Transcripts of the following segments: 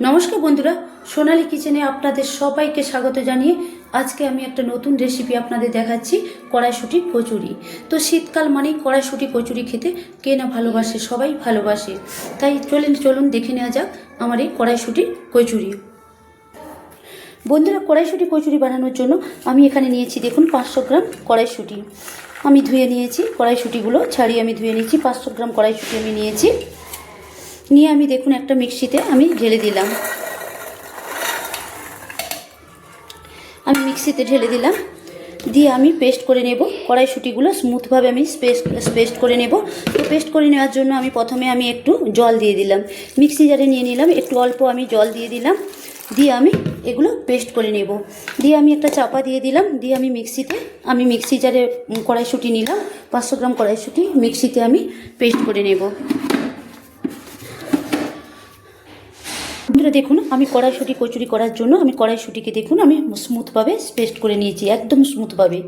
নমস্কার বন্ধুরা, সোনালি কিচেনে আপনাদের সবাইকে স্বাগত জানিয়ে আজকে আমি একটা নতুন রেসিপি আপনাদের দেখাচ্ছি কড়াইশুটির কচুরি। তো শীতকাল মানেই কড়াইশুটি কচুরি খেতে কে না ভালোবাসে, সবাই ভালোবাসে। তাই চলেন, চলুন দেখে নেওয়া যাক আমার এই কড়াইশুটির কচুরি। বন্ধুরা, কড়াইশুটি কচুরি বানানোর জন্য আমি এখানে নিয়েছি দেখুন পাঁচশো গ্রাম কড়াইশুটি। আমি ধুয়ে নিয়েছি কড়াইশুটিগুলো, ছাড়িয়ে আমি ধুয়ে নিয়েছি পাঁচশো গ্রাম কড়াইশুটি আমি নিয়েছি। নিয়ে আমি দেখুন একটা মিক্সিতে আমি ঢেলে দিলাম। আমি মিক্সিতে ঢেলে দিলাম। দিয়ে আমি পেস্ট করে নেব। কড়াইশুটিগুলো স্মুথভাবে আমি পেস্ট পেস্ট করে নেব। তো পেস্ট করে নেওয়ার জন্য আমি প্রথমে আমি একটু জল দিয়ে দিলাম। মিক্সি জারে নিয়ে নিলাম। একটু অল্প আমি জল দিয়ে দিলাম। দিয়ে আমি এগুলো পেস্ট করে নেব। দিয়ে আমি একটা চাপা দিয়ে দিলাম। দিয়ে আমি মিক্সিতে, আমি মিক্সি জারে কড়াইশুঁটি নিলাম। পাঁচশো গ্রাম কড়াইশুঁটি মিক্সিতে আমি পেস্ট করে নেব। বন্ধুরা দেখুন, আমি কড়াইশুঁটি, কচুরি করার জন্য আমি কড়াইশুঁটিকে দেখুন, আমি স্মুথভাবে পেস্ট করে নিয়েছি, একদম স্মুথভাবে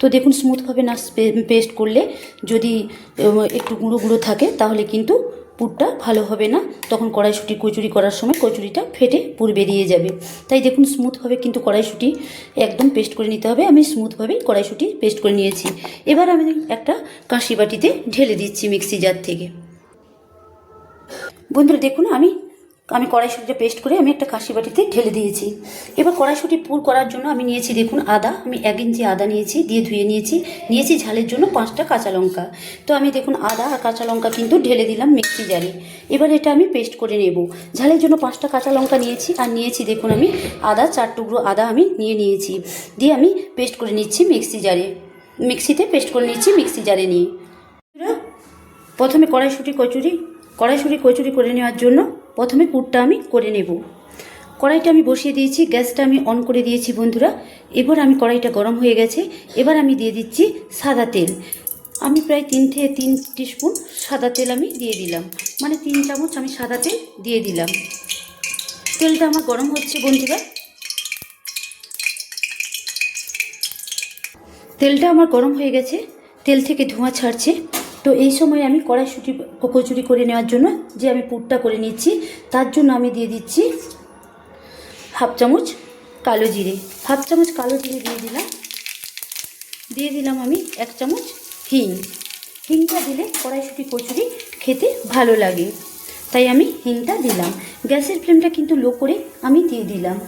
তো দেখুন স্মুথভাবে না পেস্ট করলে যদি একটু গুঁড়ো গুঁড়ো থাকে, তাহলে কিন্তু পুরটা ভালো হবে না। তখন কড়াইশুঁটি, কচুরি করার সময় কচুরিটা ফেটে পুর বেরিয়ে যাবে। তাই দেখুন স্মুথভাবে কিন্তু কড়াইশুঁটি একদম পেস্ট করে নিতে হবে। আমি স্মুথভাবেই কড়াইশুঁটি পেস্ট করে নিয়েছি। এবার আমি একটা কাঁশি বাটিতে ঢেলে দিচ্ছি মিক্সি জার থেকে। বন্ধুরা দেখুন, আমি আমি কড়াইশুটিটা পেস্ট করে আমি একটা কাশি বাটিতে ঢেলে দিয়েছি। এবার কড়াইশুটি পুর করার জন্য আমি নিয়েছি দেখুন আদা, আমি এক ইঞ্চি আদা নিয়েছি, দিয়ে ধুয়ে নিয়েছি। নিয়েছি ঝালের জন্য পাঁচটা কাঁচা লঙ্কা। তো আমি দেখুন আদা আর কাঁচা লঙ্কা কিন্তু ঢেলে দিলাম মিক্সি জারে। এবার এটা আমি পেস্ট করে নেব। ঝালের জন্য পাঁচটা কাঁচা লঙ্কা নিয়েছি, আর নিয়েছি দেখুন আমি আদা, চার টুকরো আদা আমি নিয়ে নিয়েছি। দিয়ে আমি পেস্ট করে নিচ্ছি মিক্সি জারে। মিক্সিতে পেস্ট করে নিচ্ছি মিক্সি জারে নিয়ে। প্রথমে কড়াইশুটি কচুরি। কড়াইশুটি কচুরি করে নেওয়ার জন্য প্রথমে পুরটা আমি করে নেব। কড়াইটা আমি বসিয়ে দিয়েছি, গ্যাসটা আমি অন করে দিয়েছি বন্ধুরা। এবার আমি কড়াইটা গরম হয়ে গেছে, এবার আমি দিয়ে দিচ্ছি সাদা তেল। আমি প্রায় তিন থেকে তিন টিস্পুন সাদা তেল আমি দিয়ে দিলাম। মানে তিন চামচ আমি সাদা তেল দিয়ে দিলাম। তেলটা আমার গরম হচ্ছে বন্ধুরা। তেলটা আমার গরম হয়ে গেছে, তেল থেকে ধোঁয়া ছাড়ছে। তো এই সময় আমি কড়াইশুটি কচুরি করে নেওয়ার জন্য যে আমি পুরটা করে নিচ্ছি তার জন্য আমি দিয়ে দিচ্ছি হাফ চামচ কালো জিরে। হাফ চামচ কালো জিরে দিয়ে দিলাম। দিয়ে দিলাম আমি এক চামচ হিং। হিংটা দিলে কড়াইশুটি কচুরি খেতে ভালো লাগে। তাই আমি হিংটা দিলাম। গ্যাসের ফ্লেমটা কিন্তু লো করে আমি দিয়ে দিলাম।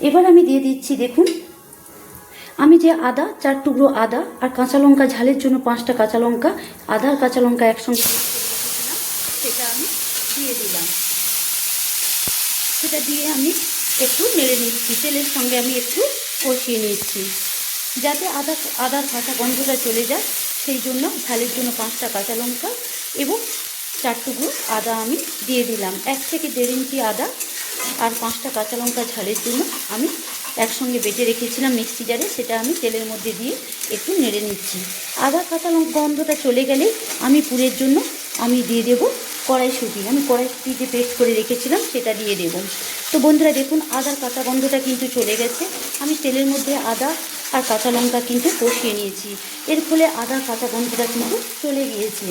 এবার আমি দিয়ে দিচ্ছি দেখুন আমি যে আদা, চার টুকরো আদা আর কাঁচা লঙ্কা ঝালের জন্য পাঁচটা কাঁচা লঙ্কা, আদা আর কাঁচা লঙ্কা একসঙ্গে সেটা আমি দিয়ে দিলাম। সেটা দিয়ে আমি একটু নেড়ে নিচ্ছি। তেলের সঙ্গে আমি একটু কষিয়ে নিচ্ছি। যাতে আদা, আদার কাঁচা গন্ধটা চলে যায়, সেই জন্য ঝালের জন্য পাঁচটা কাঁচা লঙ্কা এবং চার টুকরো আদা আমি দিয়ে দিলাম। এক থেকে দেড় ইঞ্চি আদা আর পাঁচটা কাঁচা লঙ্কা ঝালের জন্য আমি একসঙ্গে বেটে রেখেছিলাম মিক্সি জারে, সেটা আমি তেলের মধ্যে দিয়ে একটু নেড়ে নিচ্ছি। আদা কাঁচা গন্ধটা চলে গেলে আমি পুরের জন্য আমি দিয়ে দেবো কড়াইশুঁটি। আমি কড়াইশুঁটি যে পেস্ট করে রেখেছিলাম, সেটা দিয়ে দেবো। তো বন্ধুরা, দেখুন, আদার কাঁচা গন্ধটা কিন্তু চলে গেছে। আমি তেলের মধ্যে আদা আর কাঁচা লঙ্কা কিন্তু কষিয়ে নিয়েছি। এর ফলে আদা কাঁচা গন্ধটা কিন্তু চলে গিয়েছে।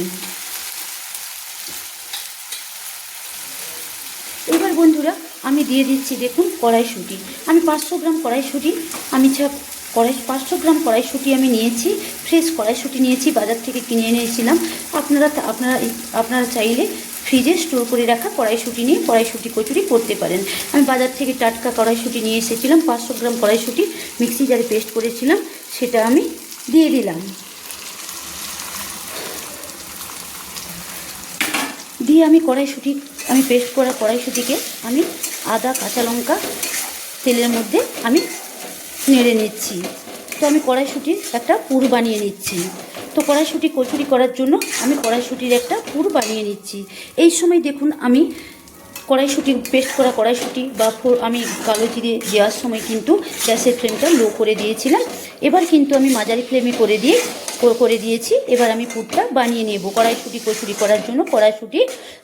এবার বন্ধুরা আমি দিয়ে দিচ্ছি, দেখুন, কড়াইশুঁটি। আমি পাঁচশো গ্রাম কড়াইশুঁটি, আমি কড়াই, পাঁচশো গ্রাম কড়াইশুঁটি আমি নিয়েছি, ফ্রেশ কড়াইশুঁটি নিয়েছি, বাজার থেকে কিনে এনেছিলাম। আপনারা আপনারা আপনারা চাইলে ফ্রিজে স্টোর করে রাখা কড়াইশুঁটি নিয়ে কড়াইশুঁটি কচুরি করতে পারেন। আমি বাজার থেকে টাটকা কড়াইশুঁটি নিয়ে এসেছিলাম, পাঁচশো গ্রাম কড়াইশুঁটি মিক্সি জারে পেস্ট করেছিলাম, সেটা আমি দিয়ে দিলাম। দিয়ে আমি কড়াইশুঁটি, আমি পেস্ট করা কড়াইশুঁটিকে আমি আদা, কাঁচা লঙ্কা তেলের মধ্যে আমি নেড়ে নিচ্ছি। তো আমি কড়াইশুঁটির একটা পুর বানিয়ে নিচ্ছি। তো কড়াইশুঁটি কচুরি করার জন্য আমি কড়াইশুঁটির একটা পুর বানিয়ে নিচ্ছি। এই সময় দেখুন আমি কড়াইশুঁটি, পেস্ট করা কড়াইশুঁটি বা আমি কালো জিরে দেওয়ার সময় কিন্তু গ্যাসের ফ্লেমটা লো করে দিয়েছিলাম। এবার কিন্তু আমি মাঝারি ফ্লেমে করে দিয়ে করে দিয়েছি। এবার আমি পুরটা বানিয়ে নেব। কড়াইশুঁটি, কচুরি করার জন্য কড়াইশুঁটি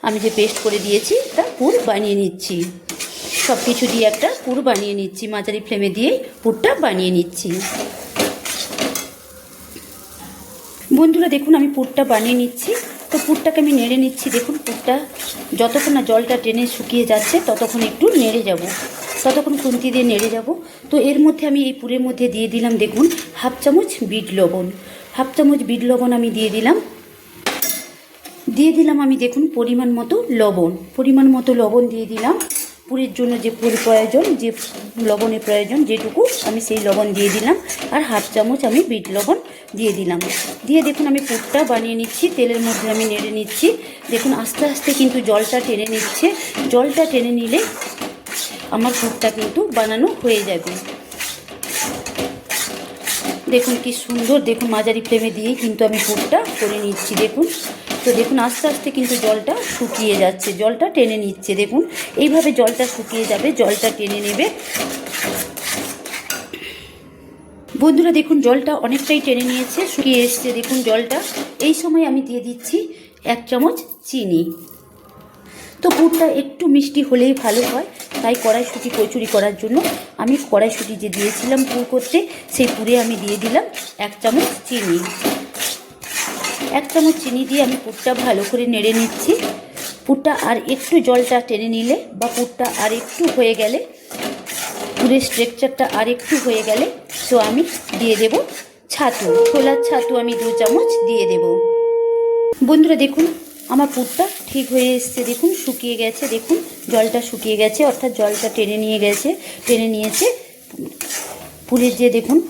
আমি যে পেস্ট করে দিয়েছি তা পুর বানিয়ে নিচ্ছি। সব কিছু দিয়ে একটা পুর বানিয়ে নিচ্ছি, মাঝারি ফ্লেমে দিয়ে পুরটা বানিয়ে নিচ্ছি। বন্ধুরা, দেখুন আমি পুরটা বানিয়ে নিচ্ছি। তো পুরটাকে আমি নেড়ে নিচ্ছি। দেখুন পুরটা যতক্ষণ না জলটা টেনে শুকিয়ে যাচ্ছে, ততক্ষণ একটু নেড়ে যাব। ততক্ষণ খুন্তি দিয়ে নেড়ে যাব। তো এর মধ্যে আমি এই পুরের মধ্যে দিয়ে দিলাম, দেখুন, হাফ চামচ বিট লবণ। হাফ চামচ বিট লবণ আমি দিয়ে দিলাম। দিয়ে দিলাম আমি দেখুন পরিমাণ মতো লবণ। পরিমাণ মতো লবণ দিয়ে দিলাম। পুরের জন্য যে পুর প্রয়োজন, যে লবণের প্রয়োজন, যেটুকু আমি সেই লবণ দিয়ে দিলাম। আর হাফ চামচ আমি বিট লবণ দিয়ে দিলাম। দিয়ে দেখুন আমি পুরটা বানিয়ে নিচ্ছি, তেলের মধ্যে আমি নেড়ে নিচ্ছি। দেখুন আস্তে আস্তে কিন্তু জলটা টেনে নিচ্ছে। জলটা টেনে নিলে আমার পুরটা কিন্তু বানানো হয়ে যাবে। দেখুন কি সুন্দর, দেখুন মাঝারি ফ্লেমে দিয়ে কিন্তু আমি পুরটা করে নিচ্ছি, দেখুন। তো দেখুন আস্তে আস্তে কিন্তু জলটা শুকিয়ে যাচ্ছে, জলটা টেনে নিচ্ছে, দেখুন। এইভাবে জলটা শুকিয়ে যাবে, জলটা টেনে নেবে। বন্ধুরা, দেখুন জলটা অনেকটাই টেনে নিয়েছে, শুকিয়ে এসছে, দেখুন জলটা। এই সময় আমি দিয়ে দিচ্ছি এক চামচ চিনি। তো পুরটা একটু মিষ্টি হলেই ভালো হয়। তাই কড়াইশুঁটি, কচুরি করার জন্য আমি কড়াইশুঁটি যে দিয়েছিলাম পুর করতে, সেই পুরে আমি দিয়ে দিলাম এক চামচ চিনি। এক চামচ চিনি দিয়ে আমি পুরটা ভালো করে নেড়ে নিচ্ছি। পুরটা আর একটু জলটা টেনে নিলে বা পুরটা আর একটু হয়ে গেলে, পুরের স্ট্রেকচারটা আর একটু হয়ে গেলে, তো আমি দিয়ে দেব ছাতু। ছোলার ছাতু আমি দু চামচ দিয়ে দেব। বন্ধুরা দেখুন আমার পুরটা ঠিক হয়ে এসছে, দেখুন, শুকিয়ে গেছে, দেখুন, জলটা শুকিয়ে গেছে, অর্থাৎ জলটা টেনে নিয়ে গেছে, টেনে নিয়েছে পুরের যে দেখুন,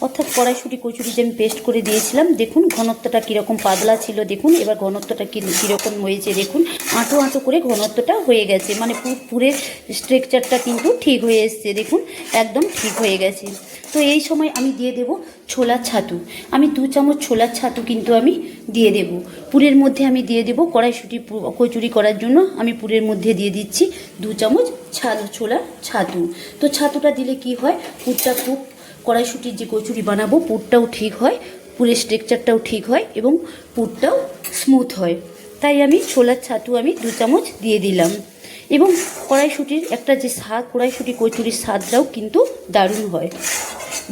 অর্থাৎ কড়াইশুটি, কচুরি যে আমি পেস্ট করে দিয়েছিলাম, দেখুন, ঘনত্বটা কীরকম পাতলা ছিল, দেখুন, এবার ঘনত্বটা কী, কীরকম হয়েছে, দেখুন, আঁটো আঁটো করে ঘনত্বটা হয়ে গেছে মানে পু- পুরের স্ট্রাকচারটা কিন্তু ঠিক হয়ে এসছে, দেখুন, একদম ঠিক হয়ে গেছে। তো এই সময় আমি দিয়ে দেব ছোলার ছাতু। আমি দু চামচ ছোলার ছাতু কিন্তু আমি দিয়ে দেব। পুরের মধ্যে আমি দিয়ে দেব কড়াইশুটি কচুরি করার জন্য আমি পুরের মধ্যে দিয়ে দিচ্ছি দু চামচ ছাতু ছোলার ছাতু। তো ছাতুটা দিলে কি হয়? পুরটা খুব কড়াইশুটির যে কচুরি বানাবো, পুরটাও ঠিক হয়, পুরের স্ট্রেকচারটাও ঠিক হয় এবং পুরটাও স্মুথ হয়। তাই আমি ছোলার ছাতু আমি দু চামচ দিয়ে দিলাম। এবং কড়াইশুটির একটা যে স্বাদ, কড়াইশুটি, কচুরির স্বাদটাও কিন্তু দারুণ হয়।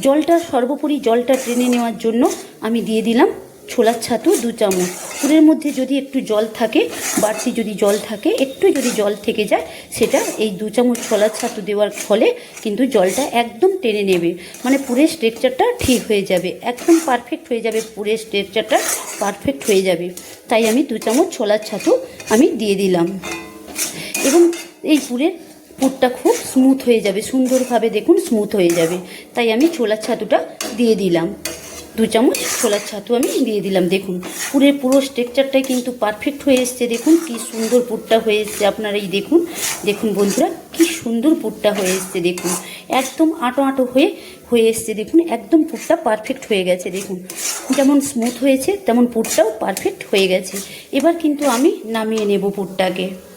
জলটা, সর্বোপরি জলটা টেনে নেওয়ার জন্য আমি দিয়ে দিলাম ছোলার ছাতু দু চামচ। পুরের মধ্যে যদি একটু জল থাকে, বাড়তি যদি জল থাকে, একটু যদি জল থেকে যায়, সেটা এই দু চামচ ছোলার ছাতু দেওয়ার ফলে কিন্তু জলটা একদম টেনে নেবে। মানে পুরের স্ট্রেকচারটা ঠিক হয়ে যাবে। একদম পারফেক্ট হয়ে যাবে পুরের স্ট্রেকচারটা পারফেক্ট হয়ে যাবে। তাই আমি দু চামচ ছোলার ছাতু আমি দিয়ে দিলাম। এবং এই পুরের পুরটা খুব স্মুথ হয়ে যাবে। সুন্দরভাবে দেখুন স্মুথ হয়ে যাবে। তাই আমি ছোলার ছাতুটা দিয়ে দিলাম। দু চামচ ছোলার ছাতু আমি দিয়ে দিলাম। দেখুন, পুরের পুরো স্ট্রেকচারটাই কিন্তু পারফেক্ট হয়ে এসছে। দেখুন, কি সুন্দর পুরটা হয়ে এসছে। আপনারা এই দেখুন। দেখুন বন্ধুরা, কি সুন্দর পুরটা হয়ে এসছে। দেখুন, একদম আঁটো আঁটো হয়ে হয়ে এসছে। দেখুন, একদম পুরটা পারফেক্ট হয়ে গেছে। দেখুন, যেমন স্মুথ হয়েছে, তেমন পুরটাও পারফেক্ট হয়ে গেছে। এবার কিন্তু আমি নামিয়ে নেব পুরটাকে।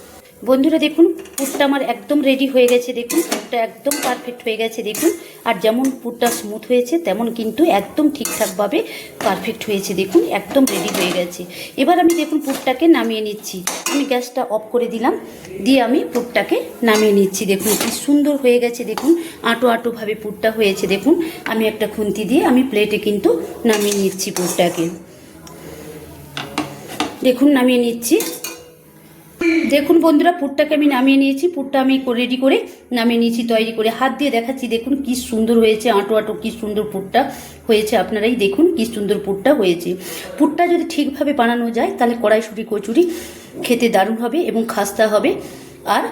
বন্ধুরা দেখুন, পুরটা আমার একদম রেডি হয়ে গেছে, দেখুন, পুরটা একদম পারফেক্ট হয়ে গেছে, দেখুন। আর যেমন পুরটা স্মুথ হয়েছে, তেমন কিন্তু একদম ঠিকঠাকভাবে পারফেক্ট হয়েছে, দেখুন, একদম রেডি হয়ে গেছে। এবার আমি দেখুন, পুরটাকে নামিয়ে নিচ্ছি। আমি গ্যাসটা অফ করে দিলাম, দিয়ে আমি পুরটাকে নামিয়ে নিচ্ছি, দেখুন, কি সুন্দর হয়ে গেছে, দেখুন, আঁটো আঁটোভাবে পুরটা হয়েছে, দেখুন। আমি একটা খুন্তি দিয়ে আমি প্লেটে কিন্তু নামিয়ে নিচ্ছি পুরটাকে। দেখুন, নামিয়ে নিচ্ছি। দেখুন বন্ধুরা, পুরটাকে আমি নামিয়ে নিয়েছি। পুরটা আমি রেডি করে নামিয়ে নিয়েছি, তৈরি করে। হাত দিয়ে দেখাচ্ছি, দেখুন কি সুন্দর হয়েছে, আঁটো আঁটো কি সুন্দর পুরটা হয়েছে। আপনারাই দেখুন কি সুন্দর পুরটা হয়েছে। পুরটা যদি ঠিকভাবে বানানো যায়, তাহলে কড়াইশুটি, কচুরি খেতে দারুণ হবে এবং খাস্তা হবে। আর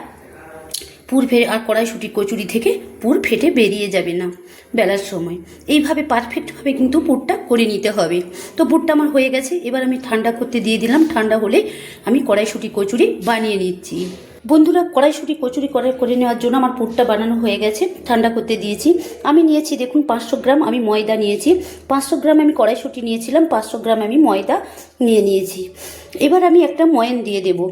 পুর ফে আর কড়াইশুটি কচুরি থেকে পুর ফেটে বেরিয়ে যাবে না। বেলার সময়। এইভাবে পারফেক্টভাবে কিন্তু পুরটা করে নিতে হবে। তো পুরটা আমার হয়ে গেছে। এবার আমি ঠান্ডা করতে দিয়ে দিলাম। ঠান্ডা হলে আমি কড়াইশুটি কচুরি বানিয়ে নিচ্ছি। বন্ধুরা কড়াইশুটি কচুরি করে করে নেওয়ার জন্য আমার পুরটা বানানো হয়ে গেছে। ঠান্ডা করতে দিয়েছি। আমি নিয়েছি দেখুন পাঁচশো গ্রাম আমি ময়দা নিয়েছি। পাঁচশো গ্রাম আমি কড়াইশুটি নিয়েছিলাম। পাঁচশো গ্রাম আমি ময়দা নিয়ে নিয়েছি। এবার আমি একটা ময়ান দিয়ে দেবো।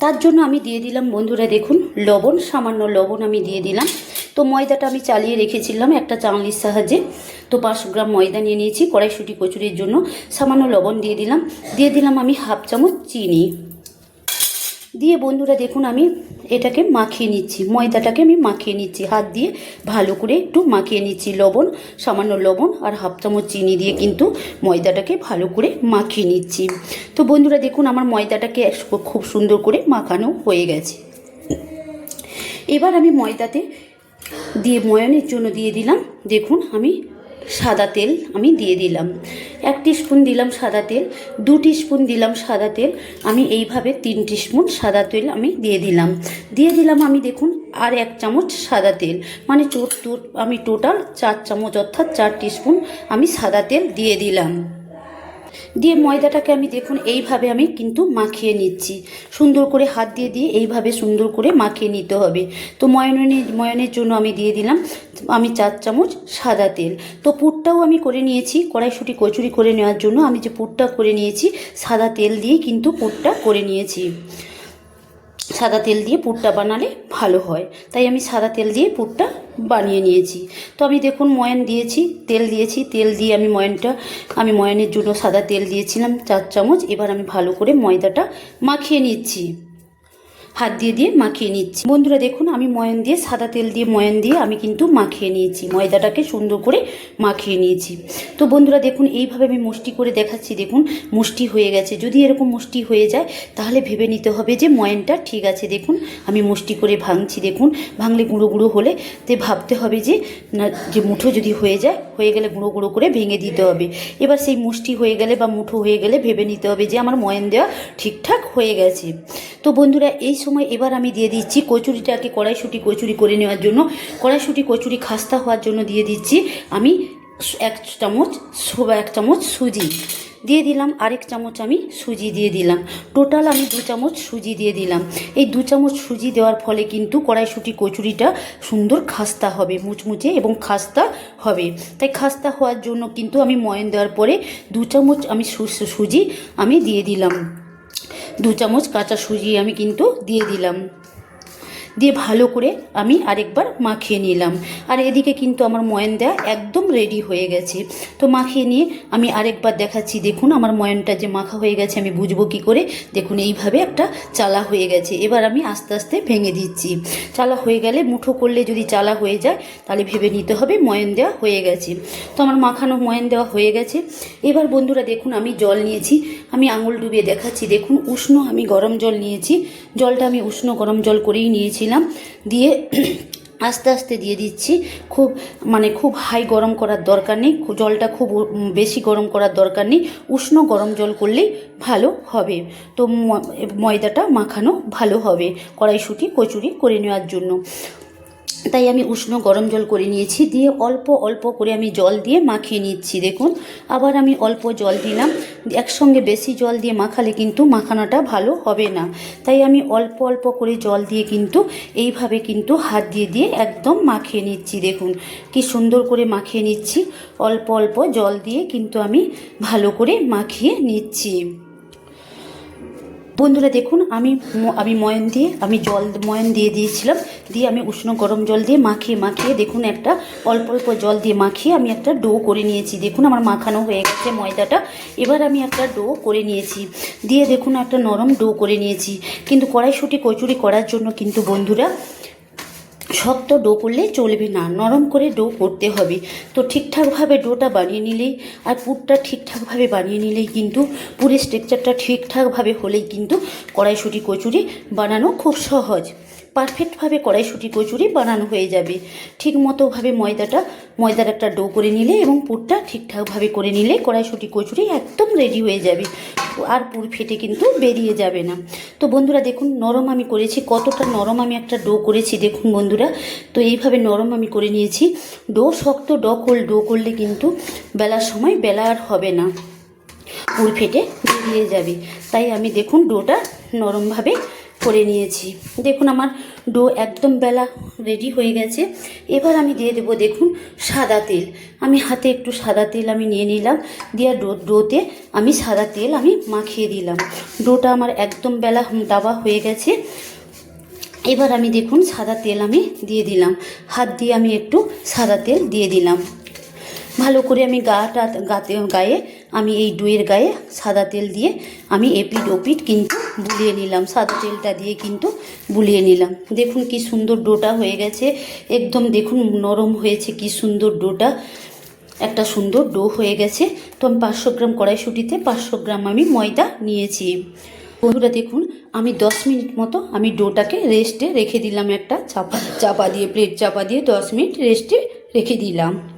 তার জন্য আমি দিয়ে দিলাম বন্ধুরা দেখুন, লবণ, সামান্য লবণ আমি দিয়ে দিলাম। তো ময়দাটা আমি চালিয়ে রেখেছিলাম একটা চাঙলির সাহায্যে। তো পাঁচশো গ্রাম ময়দা নিয়ে নিয়েছি কড়াইশুটি কচুরির জন্য। সামান্য লবণ দিয়ে দিলাম। দিয়ে দিলাম আমি হাফ চামচ চিনি। দিয়ে বন্ধুরা দেখুন আমি এটাকে মাখিয়ে নিচ্ছি, ময়দাটাকে আমি মাখিয়ে নিচ্ছি। হাত দিয়ে ভালো করে একটু মাখিয়ে নিচ্ছি লবণ, সামান্য লবণ আর হাফ চামচ চিনি দিয়ে কিন্তু ময়দাটাকে ভালো করে মাখিয়ে নিচ্ছি। তো বন্ধুরা দেখুন আমার ময়দাটাকে খুব সুন্দর করে মাখানো হয়ে গেছে। এবার আমি ময়দাতে দিয়ে ময়নের জন্য দিয়ে দিলাম। দেখুন আমি সাদা তেল আমি দিয়ে দিলাম। এক স্পুন দিলাম সাদা তেল, দু স্পুন দিলাম সাদা তেল, আমি এইভাবে তিন স্পুন সাদা তেল আমি দিয়ে দিলাম। দিয়ে দিলাম আমি দেখুন আর এক চামচ সাদা তেল মানে আমি টোটাল চার চামচ অর্থাৎ চার স্পুন আমি সাদা তেল দিয়ে দিলাম। দিয়ে ময়দাটাকে আমি দেখুন, এইভাবে আমি কিন্তু মাখিয়ে নিচ্ছি। সুন্দর করে হাত দিয়ে দিয়ে এইভাবে সুন্দর করে মাখিয়ে নিতে হবে। তো ময়নে ময়নের জন্য আমি দিয়ে দিলাম, আমি চার চামচ সাদা তেল। তো পুরটাও আমি করে নিয়েছি, কড়াইশুটি, কচুরি করে নেওয়ার জন্য আমি যে পুরটা করে নিয়েছি, সাদা তেল দিয়ে কিন্তু পুরটা করে নিয়েছি। সাদা তেল দিয়ে পুরটা বানালে ভালো হয়। তাই আমি সাদা তেল দিয়ে পুরটা বানিয়ে নিয়েছি। তো আমি দেখুন ময়ান দিয়েছি, তেল দিয়েছি, তেল দিয়ে আমি ময়ানটা, আমি ময়ানের জন্য সাদা তেল দিয়েছিলাম, চার চামচ। এবার আমি ভালো করে ময়দাটা মাখিয়ে নিচ্ছি। হাত দিয়ে দিয়ে মাখিয়ে নিচ্ছি। বন্ধুরা দেখুন, আমি ময়ন দিয়ে সাদা তেল দিয়ে ময়ন দিয়ে আমি কিন্তু মাখিয়ে নিয়েছি। ময়দাটাকে সুন্দর করে মাখিয়ে নিয়েছি। তো বন্ধুরা দেখুন, এইভাবে আমি মুষ্টি করে দেখাচ্ছি। দেখুন, মুষ্টি হয়ে গেছে। যদি এরকম মুষ্টি হয়ে যায়, তাহলে ভেবে নিতে হবে যে ময়নটা ঠিক আছে। দেখুন, আমি মুষ্টি করে ভাঙছি। দেখুন, ভাঙলে গুঁড়ো গুঁড়ো হলে তে ভাবতে হবে যে, না, যে মুঠো যদি হয়ে যায় হয়ে গেলে গুঁড়ো গুঁড়ো করে ভেঙে দিতে হবে। এবার সেই মুষ্টি হয়ে গেলে বা মুঠো হয়ে গেলে ভেবে নিতে হবে যে আমার ময়ান দেওয়া ঠিকঠাক হয়ে গেছে। তো বন্ধুরা, এই সময় এবার আমি দিয়ে দিচ্ছি কচুরিটাকে কড়াইশুটি কচুরি করে নেওয়ার জন্য। কড়াইশুটি কচুরি খাস্তা হওয়ার জন্য দিয়ে দিচ্ছি আমি এক চামচ এক চামচ সুজি। দিয়ে দিলাম আরেক চামচ আমি সুজি দিয়ে দিলাম। টোটাল আমি দু চামচ সুজি দিয়ে দিলাম। এই দু চামচ সুজি দেওয়ার ফলে কিন্তু কড়াইশুটি কচুরিটা সুন্দর খাস্তা হবে, মুচমুচে এবং খাস্তা হবে। তাই খাস্তা হওয়ার জন্য কিন্তু আমি ময়ন দেওয়ার পরে দু চামচ আমি সুজি আমি দিয়ে দিলাম। দু চামচ কাঁচা সুজি আমি কিন্তু দিয়ে দিলাম। দিয়ে ভালো করে আমি আরেকবার মাখিয়ে নিলাম। আর এদিকে কিন্তু আমার ময়ন একদম রেডি হয়ে গেছে। তো মাখিয়ে নিয়ে আমি আরেকবার দেখাচ্ছি। দেখুন, আমার ময়নটা যে মাখা হয়ে গেছে, আমি বুঝব কি করে? দেখুন, এইভাবে একটা চালা হয়ে গেছে। এবার আমি আস্তে আস্তে ভেঙে দিচ্ছি। চালা হয়ে গেলে মুঠো করলে যদি চালা হয়ে যায়, তাহলে ভেবে নিতে হবে ময়ন দেওয়া হয়ে গেছে। তো আমার মাখানো ময়ন দেওয়া হয়ে গেছে। এবার বন্ধুরা, দেখুন, আমি জল নিয়েছি। আমি আঙুল ডুবিয়ে দেখাচ্ছি। দেখুন, উষ্ণ আমি গরম জল নিয়েছি। জলটা আমি উষ্ণ গরম জল করেই নিয়েছিলাম দিয়ে আস্তে আস্তে দিয়ে দিচ্ছি। খুব মানে খুব হাই গরম করার দরকার নেই। জলটা খুব বেশি গরম করার দরকার নেই। উষ্ণ গরম জল করলেই ভালো হবে। তো ময়দাটা মাখানো ভালো হবে কড়াইশুঁটি, কচুরি করে নেওয়ার জন্য। তাই আমি উষ্ণ গরম জল করে নিয়েছি, দিয়ে অল্প অল্প করে আমি জল দিয়ে মাখিয়ে নিচ্ছি, দেখুন। আবার আমি অল্প জল দিলাম, একসঙ্গে বেশি জল দিয়ে মাখালে কিন্তু মাখানোটা ভালো হবে না। তাই আমি অল্প অল্প করে জল দিয়ে কিন্তু এইভাবে কিন্তু হাত দিয়ে দিয়ে একদম মাখিয়ে নিচ্ছি, দেখুন। কি সুন্দর করে মাখিয়ে নিচ্ছি, অল্প অল্প জল দিয়ে কিন্তু আমি ভালো করে মাখিয়ে নিচ্ছি। বন্ধুরা দেখুন, আমি আমি ময়ন দিয়ে, আমি জল ময়ন দিয়ে দিয়েছিলাম, দিয়ে আমি উষ্ণ গরম জল দিয়ে মাখিয়ে মাখিয়ে দেখুন একটা অল্প অল্প জল দিয়ে মাখিয়ে আমি একটা ডো করে নিয়েছি। দেখুন আমার মাখানো হয়ে গেছে ময়দাটা। এবার আমি একটা ডো করে নিয়েছি। দিয়ে দেখুন একটা নরম ডো করে নিয়েছি। কিন্তু কড়াইশুঁটি, কচুরি করার জন্য কিন্তু বন্ধুরা শক্ত ডো করলে চলবে না, নরম করে ডো করতে হবে। তো ঠিকঠাকভাবে ডোটা বানিয়ে নিলেই, আর পুরটা ঠিকঠাকভাবে বানিয়ে নিলেই কিন্তু, পুরের স্ট্রাকচারটা ঠিকঠাকভাবে হলেই কিন্তু কড়াইশুঁটি কচুরি বানানো খুব সহজ। পারফেক্টভাবে কড়াইশুঁটি কচুরি বানানো হয়ে যাবে। ঠিক মতোভাবে ময়দাটা, ময়দার একটা ডো করে নিলে এবং পুরটা ঠিকঠাকভাবে করে নিলে কড়াইশুঁটি কচুরি একদম রেডি হয়ে যাবে। আর পুর ফেটে কিন্তু বেরিয়ে যাবে না। তো বন্ধুরা দেখুন, নরম আমি করেছি, কতটা নরম আমি একটা ডো করেছি, দেখুন বন্ধুরা। তো এইভাবে নরম আমি করে নিয়েছি। ডো শক্ত, ডো কল ডো করলে কিন্তু বেলার সময় বেলা আর হবে না। পুর ফেটে বেরিয়ে যাবে। তাই আমি দেখুন ডোটা নরমভাবে করে নিয়েছি। দেখুন আমার ডো একদম বেলা রেডি হয়ে গেছে। এবার আমি দিয়ে দেবো দেখুন সাদা তেল। আমি হাতে একটু সাদা তেল আমি নিয়ে নিলাম। দিয়ে ডো, ডোতে আমি সাদা তেল আমি মাখিয়ে দিলাম। ডোটা আমার একদম বেলা দাবা হয়ে গেছে। এবার আমি দেখুন সাদা তেল আমি দিয়ে দিলাম। হাত দিয়ে আমি একটু সাদা তেল দিয়ে দিলাম। ভালো করে আমি গাটা গাতে গায়ে আমি এই ডুয়ের গায়ে সাদা তেল দিয়ে আমি এপিট ওপিট কিন্তু বুলিয়ে নিলাম, সাদা তেলটা দিয়ে কিন্তু বুলিয়ে নিলাম। দেখুন কি সুন্দর ডোটা হয়ে গেছে, একদম দেখুন নরম হয়েছে, কি সুন্দর ডোটা। একটা সুন্দর ডো হয়ে গেছে, তো আমি পাঁচশো গ্রাম কড়াইশুটিতে পাঁচশো গ্রাম আমি ময়দা নিয়েছি। বন্ধুরা দেখুন, আমি দশ মিনিট মতো আমি ডোটাকে রেস্টে রেখে দিলাম একটা চাপা চাপা দিয়ে, প্লেট চাপা দিয়ে দশ মিনিট রেস্টে রেখে দিলাম।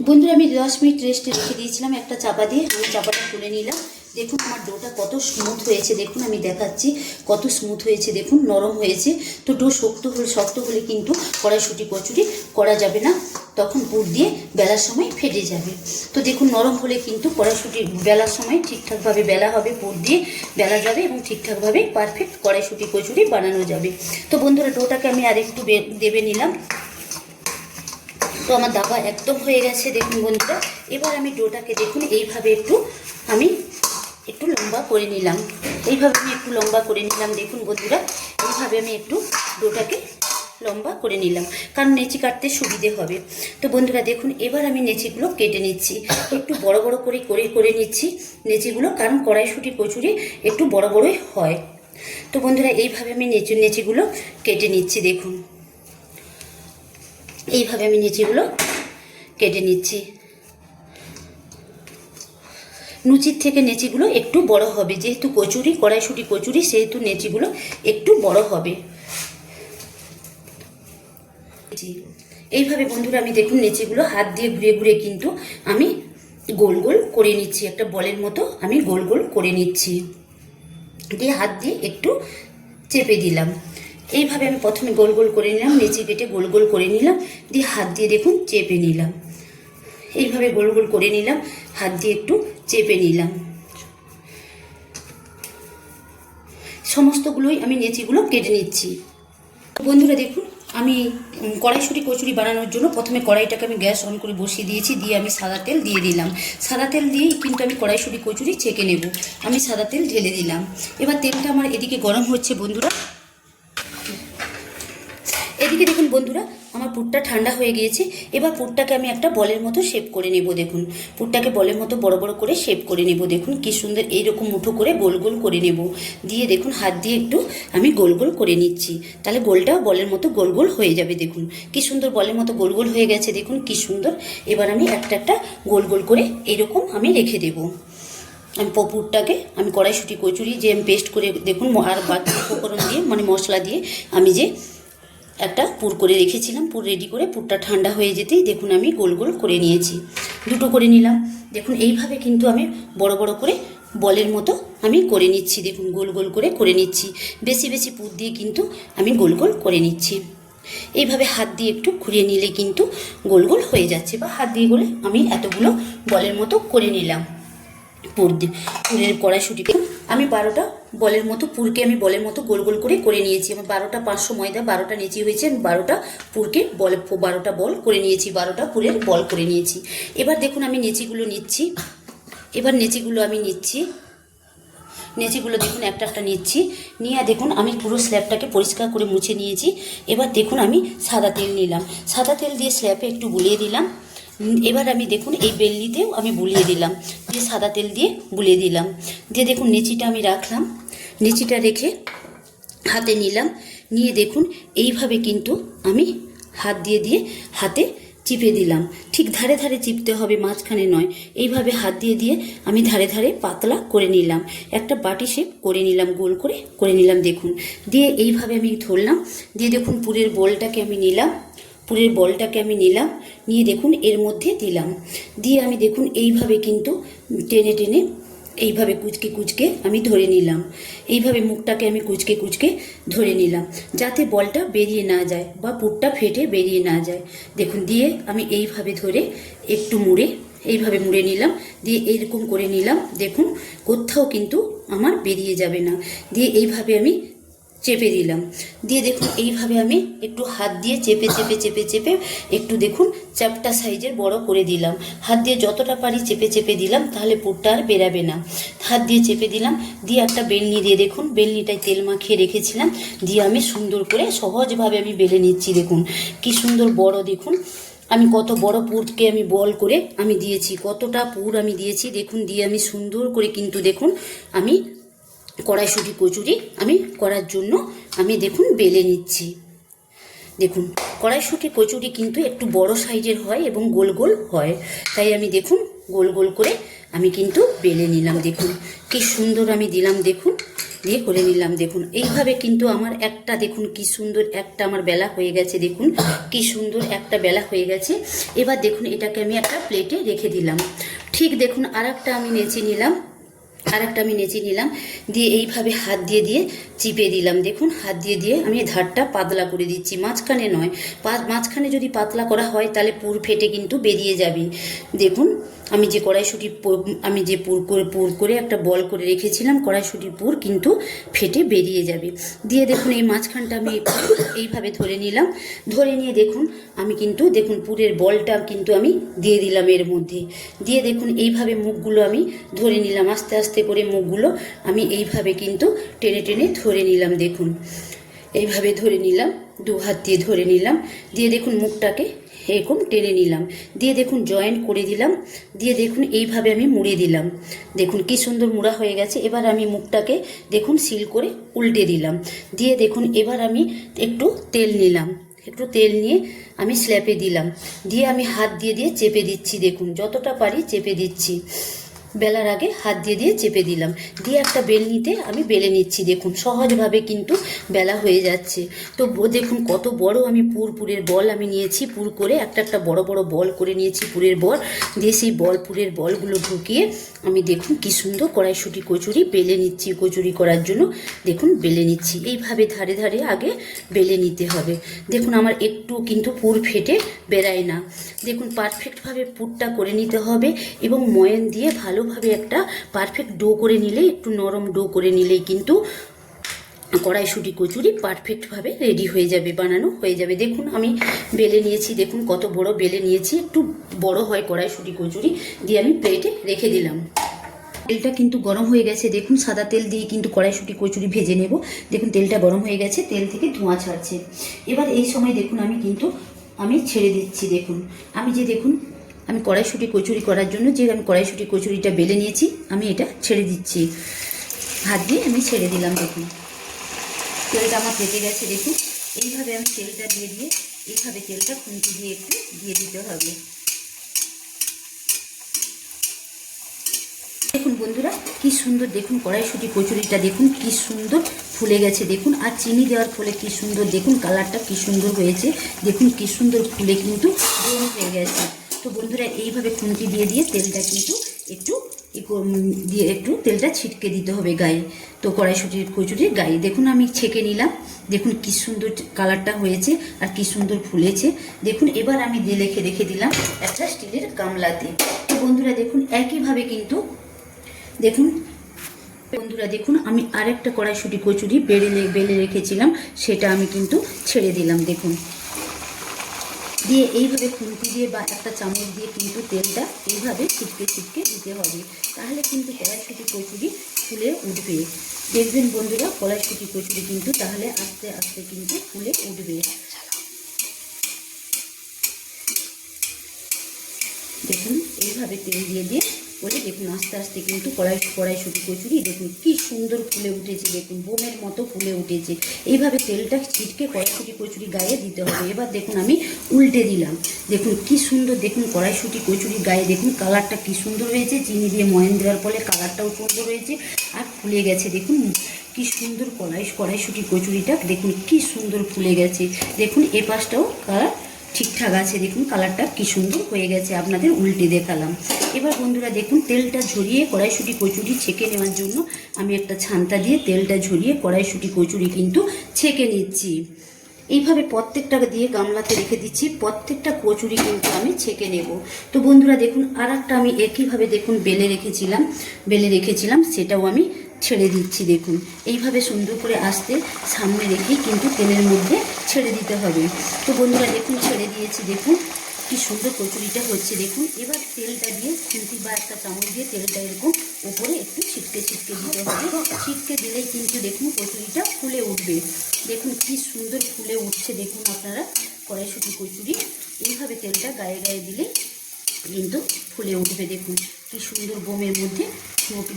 বন্ধুরা, আমি দশ মিনিট রেস্টে রেখে দিয়েছিলাম একটা চাপা দিয়ে। আমি চাপাটা খুলে নিলাম। দেখুন, আমার ডোটা কত স্মুথ হয়েছে। দেখুন, আমি দেখাচ্ছি কত স্মুথ হয়েছে। দেখুন, নরম হয়েছে। তো ডো শক্ত হলে শক্ত হলে কিন্তু কড়াইশুটি, কচুরি করা যাবে না। তখন পুর দিয়ে বেলার সময় ফেটে যাবে। তো দেখুন, নরম হলে কিন্তু কড়াইশুটি বেলার সময় ঠিকঠাকভাবে বেলা হবে, পুর দিয়ে বেলা যাবে এবং ঠিকঠাকভাবে পারফেক্ট কড়াইশুটি, কচুরি বানানো যাবে। তো বন্ধুরা, ডোটাকে আমি আরেকটু দেবে নিলাম। তো আমার দাবা একদম হয়ে গেছে, দেখুন বন্ধুরা। এবার আমি ডোটাকে দেখুন, এইভাবে একটু আমি একটু লম্বা করে নিলাম। এইভাবে আমি একটু লম্বা করে নিলাম, দেখুন বন্ধুরা। এইভাবে আমি একটু ডোটাকে লম্বা করে নিলাম, কারণ নেচি কাটতে সুবিধে হবে। তো বন্ধুরা, দেখুন, এবার আমি নেচিগুলো কেটে নিচ্ছি। একটু বড় বড় করে করে করে নিচ্ছি নেচিগুলো, কারণ কড়াইশুটি কচুরি একটু বড় বড়ই হয়। তো বন্ধুরা, এইভাবে আমি নেচু, নেচিগুলো কেটে নিচ্ছি, দেখুন। এইভাবে আমি নিচেগুলো কেটে নিচ্ছি। লুচির থেকে নেচিগুলো একটু বড় হবে, যেহেতু কচুরি, কড়াইশুটি কচুরি, সেহেতু নেচিগুলো একটু বড় হবে। এইভাবে বন্ধুরা আমি দেখুন নেচিগুলো হাত দিয়ে ঘুরে ঘুরে কিন্তু আমি গোল গোল করে নিচ্ছি, একটা বলের মতো আমি গোল গোল করে নিচ্ছি। দিয়ে হাত দিয়ে একটু চেপে দিলাম। এইভাবে আমি প্রথমে গোল গোল করে নিলাম, নেচে কেটে গোল গোল করে নিলাম, দিয়ে হাত দিয়ে দেখুন চেপে নিলাম। এইভাবে গোল গোল করে নিলাম, হাত দিয়ে একটু চেপে নিলাম। সমস্তগুলোই আমি নেচিগুলো কেটে নিচ্ছি। বন্ধুরা দেখুন, আমি কড়াইশুঁটি, কচুরি বানানোর জন্য প্রথমে কড়াইটাকে আমি গ্যাস অন করে বসিয়ে দিয়েছি, দিয়ে আমি সাদা তেল দিয়ে দিলাম। সাদা তেল দিয়েই কিন্তু আমি কড়াইশুঁটি, কচুরি ছেঁকে নেব। আমি সাদা তেল ঢেলে দিলাম। এবার তেলটা আমার এদিকে গরম হচ্ছে বন্ধুরা। এদিকে দেখুন বন্ধুরা, আমার পুরটা ঠান্ডা হয়ে গিয়েছে। এবার পুরটাকে আমি একটা বলের মতো শেপ করে নেব দেখুন। পুরটাকে বলের মতো বড় বড় করে শেপ করে নেব দেখুন, কি সুন্দর এইরকম মুঠো করে গোল গোল করে নেব। দিয়ে দেখুন, হাত দিয়ে একটু আমি গোল গোল করে নিচ্ছি। তাহলে গোলটাও বলের মতো গোল গোল হয়ে যাবে দেখুন। কি সুন্দর বলের মতো গোল গোল হয়ে গেছে দেখুন, কি সুন্দর। এবার আমি একটা একটা গোল গোল করে এইরকম আমি রেখে দেবো। আমি পপুরটাকে আমি কড়াইশুটি, কচুরি যে আমি পেস্ট করে দেখুন, আর বাকি উপকরণ দিয়ে মানে মশলা দিয়ে আমি যে একটা পুর করে রেখেছিলাম, পুর রেডি করে পুরটা ঠান্ডা হয়ে যেতেই দেখুন আমি গোল গোল করে নিয়েছি। দুটো করে নিলাম। দেখুন এইভাবে কিন্তু আমি বড় বড় করে বলের মতো আমি করে নিচ্ছি। দেখুন গোল গোল করে করে নিচ্ছি। বেশি বেশি পুর দিয়ে কিন্তু আমি গোল গোল করে নিচ্ছি। এইভাবে হাত দিয়ে একটু ঘুরিয়ে নিলে কিন্তু গোল গোল হয়ে যাচ্ছে বা হাত দিয়ে করে আমি এতগুলো বলের মতো করে নিলাম। পুর দিয়ে পুরের কড়াইশুটিকে আমি বারোটা বলের মতো পুরকে আমি বলের মতো গোল গোল করে করে নিয়েছি। আমার বারোটা পাঁচশো ময়দা, বারোটা নেচি হয়েছে, আমি বারোটা পুরকে বল, বারোটা বল করে নিয়েছি, বারোটা পুরের বল করে নিয়েছি। এবার দেখুন আমি নেচিগুলো নিচ্ছি। এবার নেচিগুলো আমি নিচ্ছি। নেচিগুলো দেখুন একটা একটা নিচ্ছি। নিয়ে দেখুন আমি পুরো স্ল্যাবটাকে পরিষ্কার করে মুছে নিয়েছি। এবার দেখুন আমি সাদা তেল নিলাম। সাদা তেল দিয়ে স্ল্যাবে একটু গুলিয়ে দিলাম। এবার আমি দেখুন এই বেলনিতেও আমি বুলিয়ে দিলাম। দিয়ে সাদা তেল দিয়ে বুলিয়ে দিলাম। দিয়ে দেখুন নেচিটা আমি রাখলাম, নেচিটা রেখে হাতে নিলাম। নিয়ে দেখুন এইভাবে কিন্তু আমি হাত দিয়ে দিয়ে হাতে চিপে দিলাম। ঠিক ধারে ধারে চিপতে হবে, মাঝখানে নয়। এইভাবে হাত দিয়ে দিয়ে আমি ধারে ধারে পাতলা করে নিলাম। একটা বাটি শেপ করে নিলাম, গোল করে করে নিলাম দেখুন। দিয়ে এইভাবে আমি ধরলাম। দিয়ে দেখুন পুরের বলটাকে আমি নিলাম। পুরের বলটাকে আমি নিলাম, নিয়ে দেখুন এর মধ্যে দিলাম। দিয়ে আমি দেখুন এইভাবে কিন্তু টেনে টেনে এইভাবে কুচকে কুচকে আমি ধরে নিলাম। এইভাবে মুখটাকে আমি কুচকে কুচকে ধরে নিলাম যাতে বলটা বেরিয়ে না যায় বা পুরটা ফেটে বেরিয়ে না যায়। দেখুন, দিয়ে আমি এইভাবে ধরে একটু মুড়ে এইভাবে মুড়ে নিলাম, দিয়ে এইরকম করে নিলাম। দেখুন, কোথাও কিন্তু আমার বেরিয়ে যাবে না। দিয়ে এইভাবে আমি চেপে দিলাম। দিয়ে দেখুন, এইভাবে আমি একটু হাত দিয়ে চেপে চেপে চেপে চেপে একটু দেখুন চ্যাপটা সাইজের বড় করে দিলাম। হাত দিয়ে যতটা পারি চেপে চেপে দিলাম, তাহলে পুরটা আর বেরাবে না। হাত দিয়ে চেপে দিলাম, দিয়ে একটা বেলনি দিয়ে দেখুন, বেলনিটায় তেল মাখিয়ে রেখেছিলাম। দিয়ে আমি সুন্দর করে সহজভাবে আমি বেলে নিচ্ছি, দেখুন। কি সুন্দর বড়, দেখুন। আমি কত বড় পুরকে আমি বল করে আমি দিয়েছি, কতটা পুর আমি দিয়েছি, দেখুন, দিয়ে আমি সুন্দর করে কিন্তু দেখুন, আমি কড়াইশুটি, কচুরি আমি করার জন্য আমি দেখুন বেলে নিচ্ছি। দেখুন, কড়াইশুটি, কচুরি কিন্তু একটু বড় সাইজের হয় এবং গোল গোল হয়। তাই আমি দেখুন গোল গোল করে আমি কিন্তু বেলে নিলাম। দেখুন, কি সুন্দর আমি দিলাম, দেখুন, দিয়ে করে নিলাম। দেখুন, এইভাবে কিন্তু আমার একটা, দেখুন কি সুন্দর একটা আমার বেলা হয়ে গেছে। দেখুন, কি সুন্দর একটা বেলা হয়ে গেছে। এবার দেখুন এটাকে আমি একটা প্লেটে রেখে দিলাম। ঠিক দেখুন আর আমি নেচে নিলাম। আর একটা আমি নেচে নিলাম, দিয়ে এইভাবে হাত দিয়ে দিয়ে চিপে দিলাম। দেখুন, হাত দিয়ে দিয়ে আমি ধারটা পাতলা করে দিচ্ছি, মাঝখানে নয়। মাঝখানে যদি পাতলা করা হয়, তাহলে পুর ফেটে কিন্তু বেরিয়ে যাবে। দেখুন, আমি যে কড়াইশুটি আমি যে পুর করে পুর করে একটা বল করে রেখেছিলাম, কড়াইশুটি পুর কিন্তু ফেটে বেরিয়ে যাবে। দিয়ে দেখুন, এই মাঝখানটা আমি এইভাবে ধরে নিলাম। ধরে নিয়ে দেখুন, আমি কিন্তু দেখুন, পুরের বলটা কিন্তু আমি দিয়ে দিলাম এর মধ্যে। দিয়ে দেখুন, এইভাবে মুখগুলো আমি ধরে নিলাম, আস্তে আস্তে করে মুখগুলো আমি এইভাবে কিন্তু টেনে টেনে ধরে নিলাম, দেখুন। এইভাবে ধরে নিলাম, দু হাত দিয়ে ধরে নিলাম, দিয়ে দেখুন মুখটাকে এরকম টেনে নিলাম। দিয়ে দেখুন জয়েন্ট করে দিলাম, দিয়ে দেখুন এইভাবে আমি মুড়ে দিলাম। দেখুন কি সুন্দর মুড়া হয়ে গেছে, এবার আমি মুখটাকে দেখুন সিল করে উল্টে দিলাম। দিয়ে দেখুন এবার আমি একটু তেল নিলাম, একটু তেল নিয়ে আমি স্ল্যাপে দিলাম। দিয়ে আমি হাত দিয়ে দিয়ে চেপে দিচ্ছি, দেখুন, যতটা পারি চেপে দিচ্ছি। বেলার আগে হাত দিয়ে দিয়ে চেপে দিলাম। দিয়ে একটা বেলনিতে আমি বেলে নিচ্ছি, দেখুন। সহজভাবে কিন্তু বেলা হয়ে যাচ্ছে। তো দেখুন কত বড় আমি পুর, পুরের বল আমি নিয়েছি। পুর করে একটা একটা বড় বড় বল করে নিয়েছি পুরের বল। দিয়ে সেই বল, পুরের বলগুলো ঢুকিয়ে আমি দেখুন কি সুন্দর কড়াইশুটি কচুরি বেলে নিচ্ছি কচুরি করার জন্য। দেখুন, বেলে নিচ্ছি। এইভাবে ধারে ধারে আগে বেলে নিতে হবে। দেখুন, আমার একটু কিন্তু পুর ফেটে বেরায় না। দেখুন পারফেক্টভাবে পুরটা করে নিতে হবে এবং ময়ান দিয়ে ভালোভাবে একটা পারফেক্ট ডো করে নিলে, একটু নরম ডো করে নিলেই কিন্তু কড়াইশুটি, কচুরি পারফেক্টভাবে রেডি হয়ে যাবে, বানানো হয়ে যাবে। দেখুন, আমি বেলে নিয়েছি, দেখুন কত বড় বেলে নিয়েছি। একটু বড় হয় কড়াইশুটি, কচুরি দিয়ে আমি প্লেটে রেখে দিলাম। তেলটা কিন্তু গরম হয়ে গেছে। দেখুন, সাদা তেল দিয়ে কিন্তু কড়াইশুটি, কচুরি ভেজে নেব। দেখুন, তেলটা গরম হয়ে গেছে, তেল থেকে ধোঁয়া ছাড়ছে। এবার এই সময় দেখুন, আমি কিন্তু, আমি ছেড়ে দিচ্ছি, দেখুন। আমি যে দেখুন আমি কড়াইশুটি কচুরি করার জন্য যে আমি কড়াইশুটি কচুরিটা বেলে নিয়েছি, আমি এটা ছেড়ে দিচ্ছি। হাত দিয়ে আমি ছেড়ে দিলাম দেখুন। তেলটা আমার পেটে গেছে দেখুন। এইভাবে আমি তেলটা দিয়ে দিয়ে, এইভাবে তেলটা খুন্তি দিয়ে একটু দিয়ে দিতে হবে। দেখুন বন্ধুরা, কি সুন্দর দেখুন কড়াইশুটি কচুরিটা দেখুন, কি সুন্দর ফুলে গেছে দেখুন। আর চিনি দেওয়ার ফলে কি সুন্দর দেখুন, কালারটা কি সুন্দর হয়েছে। দেখুন কি সুন্দর ফুলে কিন্তু হয়ে গেছে। তো বন্ধুরা, এইভাবে খুন্তি দিয়ে দিয়ে তেলটা কিন্তু একটু দিয়ে একটু তেলটা ছিটকে দিতে হবে গায়ে। তো কড়াইশুটির কচুরির গায়ে। দেখুন, আমি ছেঁকে নিলাম। দেখুন, কি সুন্দর কালারটা হয়েছে আর কি সুন্দর ফুলেছে। দেখুন, এবার আমি দিয়ে রেখে রেখে দিলাম একটা স্টিলের গামলাতে। তো বন্ধুরা, দেখুন, একইভাবে কিন্তু দেখুন, বন্ধুরা, দেখুন, আমি আরেকটা কড়াইশুটি, কচুরি বেড়ে বেলে রেখেছিলাম, সেটা আমি কিন্তু ছেড়ে দিলাম। দেখুন দিয়ে এইভাবে খুন্তি দিয়ে বা একটা চামচ দিয়ে কিন্তু তেলটা এইভাবে ছিটকে ছিটকে দিতে হবে। তাহলে কিন্তু কড়াইশুটি কচুরি ফুলে উঠবে। দেখবেন বন্ধুরা, কড়াইশুটি কচুরি কিন্তু তাহলে আস্তে আস্তে কিন্তু ফুলে উঠবে। দেখুন, এইভাবে তেল দিয়ে দিয়ে করে দেখুন, আস্তে আস্তে কিন্তু কড়াই কড়াইশুটি কচুরি দেখুন, কি সুন্দর ফুলে উঠেছে, দেখুন, বোমের মতো ফুলে উঠেছে। এইভাবে তেলটা ছিটকে কড়াইশুটি, কচুরি গায়ে দিতে হবে। এবার দেখুন, আমি উল্টে দিলাম। দেখুন, কি সুন্দর, দেখুন, কড়াইশুটি, কচুরি গায়ে, দেখুন, কালারটা কি সুন্দর হয়েছে। চিনি দিয়ে ময়ান দেওয়ার ফলে কালারটাও সুন্দর হয়েছে। আর ফুলে গেছে, দেখুন, কি সুন্দর কড়াই, কড়াইশুটি, কচুরিটা, দেখুন, কি সুন্দর ফুলে গেছে। দেখুন, এ পাশটাও কালার ঠিকঠাক আছে? দেখুন কালারটা কি সুন্দর হয়ে গেছে, আপনাদের উল্টে দেখালাম। এবার বন্ধুরা, দেখুন, তেলটা ঝরিয়ে কড়াইশুটি কচুরি ছেঁকে নেওয়ার জন্য আমি একটা ছান্তা দিয়ে তেলটা ঝরিয়ে কড়াইশুটি কচুরি কিন্তু ছেঁকে নিচ্ছি। এইভাবে প্রত্যেকটা দিয়ে গামলাতে রেখে দিচ্ছি, প্রত্যেকটা কচুরি কিন্তু আমি ছেঁকে নেব। তো বন্ধুরা, দেখুন আর আমি একইভাবে, দেখুন, বেলে রেখেছিলাম বেলে রেখেছিলাম, সেটাও আমি ছেড়ে দিচ্ছি, দেখুন। এইভাবে সুন্দর করে আসতে সামনে রেখেই কিন্তু তেলের মধ্যে ছেড়ে দিতে হবে। তো বন্ধুরা, দেখুন, ছেড়ে দিয়েছি, দেখুন। কি সুন্দর কচুরিটা হচ্ছে, দেখুন। এবার তেলটা দিয়ে খুন্তি বা একটা চামচ দিয়ে তেলটা এরকম উপরে একটু ছিটকে ছিটকে দিতে হবে। ছিটকে দিলেই কিন্তু, দেখুন, কচুরিটা ফুলে উঠবে। দেখুন, কি সুন্দর ফুলে উঠছে, দেখুন আপনারা, কড়াইশুটি কচুরি। এইভাবে তেলটা গায়ে গায়ে দিলে কিন্তু ফুলে উঠবে, দেখুন। কি সুন্দর বোমের মধ্যে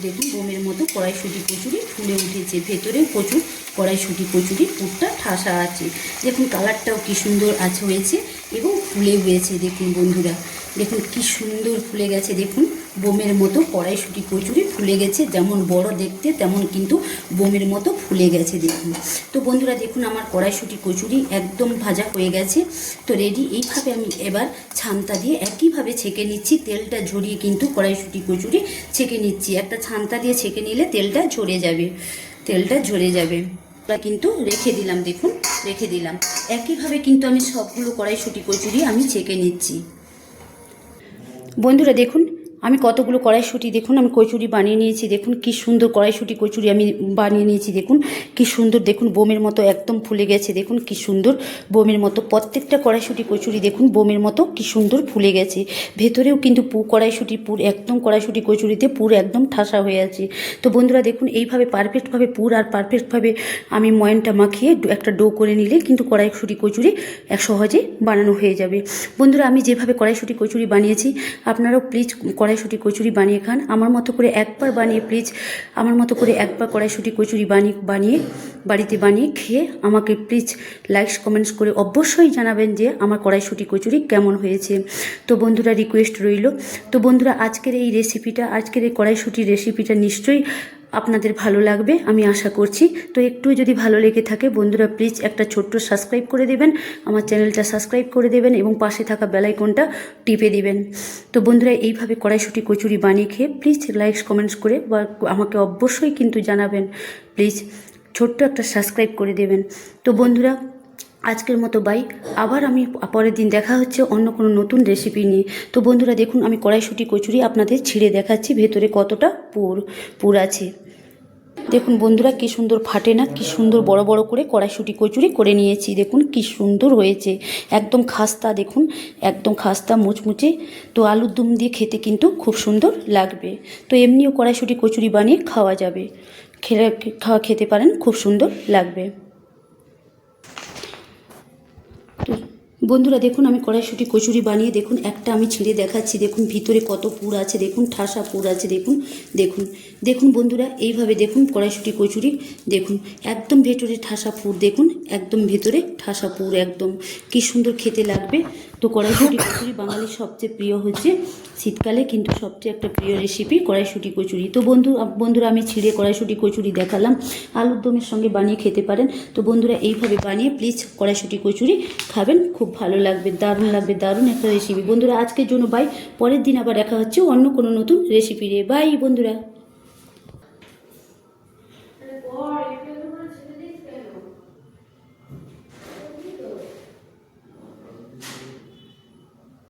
দেখুন, বোমের মতো কড়াইশুটি কচুরি ফুলে উঠেছে। ভেতরে প্রচুর কড়াইশুটি কচুরি, পুরটা ঠাসা আছে। দেখুন কালারটাও কি সুন্দর আছে হয়েছে এবং ফুলে হয়েছে। দেখুন, বন্ধুরা দেখুন কি সুন্দর ফুলে গেছে, দেখুন, বোমের মতো কড়াইশুটি, কচুরি ফুলে গেছে, যেমন বড় দেখতে, তেমন কিন্তু বোমের মতো ফুলে গেছে, দেখুন। তো বন্ধুরা, দেখুন আমার কড়াইশুটি, কচুরি একদম ভাজা হয়ে গেছে। তো রেডি এইভাবে আমি এবার ছান্তা দিয়ে একইভাবে ছেঁকে নিচ্ছি, তেলটা ঝরিয়ে কিন্তু কড়াইশুটি, কচুরি ছেঁকে নিচ্ছি। একটা ছান্তা দিয়ে ছেঁকে নিলে তেলটা ঝরে যাবে, তেলটা ঝরে যাবে। কিন্তু রেখে দিলাম, দেখুন, রেখে দিলাম। একইভাবে কিন্তু আমি সবগুলো কড়াইশুটি, কচুরি আমি ছেঁকে নিচ্ছি। বন্ধুরা দেখুন আমি কতগুলো কড়াইশুটি, দেখুন আমি কচুরি বানিয়ে নিয়েছি, দেখুন কি সুন্দর কড়াইশুটি, কচুরি আমি বানিয়ে নিয়েছি, দেখুন কি সুন্দর, দেখুন বোমের মতো একদম ফুলে গেছে, দেখুন কি সুন্দর বোমের মতো, প্রত্যেকটা কড়াইশুটি, কচুরি, দেখুন বোমের মতো কি সুন্দর ফুলে গেছে। ভেতরেও কিন্তু পু, কড়াইশুটি, পুর, একদম কড়াইশুটি, কচুরিতে পুর একদম ঠাসা হয়ে আছে। তো বন্ধুরা দেখুন এইভাবে পারফেক্টভাবে পুর আর পারফেক্টভাবে আমি ময়নটা মাখিয়ে একটা ডো করে নিলে কিন্তু কড়াইশুটি, কচুরি এক সহজে বানানো হয়ে যাবে। বন্ধুরা আমি যেভাবে কড়াইশুটি, কচুরি বানিয়েছি, আপনারাও প্লিজ কড়াইশুটি কচুরি বানিয়ে খান। আমার মতো করে একবার বানিয়ে প্লিজ আমার মতো করে একবার কড়াইশুটি কচুরি বানিয়ে বানিয়ে বাড়িতে বানিয়ে খেয়ে আমাকে প্লিজ লাইকস কমেন্টস করে অবশ্যই জানাবেন যে আমার কড়াইশুটি কচুরি কেমন হয়েছে। তো বন্ধুরা রিকোয়েস্ট রইল। তো বন্ধুরা, আজকের এই রেসিপিটা আজকের এই কড়াইশুটির রেসিপিটা নিশ্চয়ই আপনাদের ভালো লাগবে, আমি আশা করছি। তো একটু যদি ভালো লেগে থাকে, বন্ধুরা প্লিজ একটা ছোট্ট সাবস্ক্রাইব করে দেবেন, আমার চ্যানেলটা সাবস্ক্রাইব করে দেবেন এবং পাশে থাকা বেলাইকনটা টিপে দিবেন। তো বন্ধুরা, এইভাবে কড়াইশুটি কচুরি বানিয়ে খেয়ে প্লিজ লাইকস কমেন্টস করে বা আমাকে অবশ্যই কিন্তু জানাবেন। প্লিজ ছোট্ট একটা সাবস্ক্রাইব করে দেবেন। তো বন্ধুরা, আজকের মতো বাই আবার আমি পরের দিন দেখা হচ্ছে অন্য কোনো নতুন রেসিপি নিয়ে। তো বন্ধুরা, দেখুন, আমি কড়াইশুটি কচুরি আপনাদের ছিঁড়ে দেখাচ্ছি, ভেতরে কতটা পুর পুর আছে। দেখুন বন্ধুরা কি সুন্দর ফাটে না, কি সুন্দর বড় বড় করে কড়াইশুটি কচুরি করে নিয়েছি। দেখুন কি সুন্দর হয়েছে। একদম খাস্তা দেখুন, একদম খাস্তা মুচমুচে। তো আলুর দম দিয়ে খেতে কিন্তু খুব সুন্দর লাগবে। তো এমনিও কড়াইশুটি কচুরি বানিয়ে খাওয়া যাবে। খেলে খাওয়া খেতে পারেন, খুব সুন্দর লাগবে। বন্ধুরা, দেখুন আমি কড়াইশুটি, কচুরি বানিয়ে দেখুন, একটা আমি ছিঁড়ে দেখাচ্ছি। দেখুন ভিতরে কত পুর আছে, দেখুন ঠাসা পুর আছে, দেখুন দেখুন। দেখুন বন্ধুরা, এইভাবে দেখুন কড়াইশুটি, কচুরি, দেখুন, একদম ভেতরে ঠাসা পুর, দেখুন, একদম ভেতরে ঠাসা পুর, একদম। কি সুন্দর খেতে লাগবে। তো কড়াইশুটি কচুরি বাঙালির সবচেয়ে প্রিয় হচ্ছে শীতকালে, কিন্তু সবচেয়ে একটা প্রিয় রেসিপি কড়াইশুটি কচুরি। তো বন্ধু, বন্ধুরা, আমি ছিঁড়ে কড়াইশুটি কচুরি দেখালাম। আলুর দমের সঙ্গে বানিয়ে খেতে পারেন। তো বন্ধুরা, এইভাবে বানিয়ে প্লিজ কড়াইশুটি কচুরি খাবেন। খুব ভালো লাগবে, দারুণ লাগবে, দারুণ একটা রেসিপি বন্ধুরা, আজকের জন্য বাই পরের দিন আবার দেখা হচ্ছে অন্য কোনো নতুন রেসিপি রে বাই বন্ধুরা।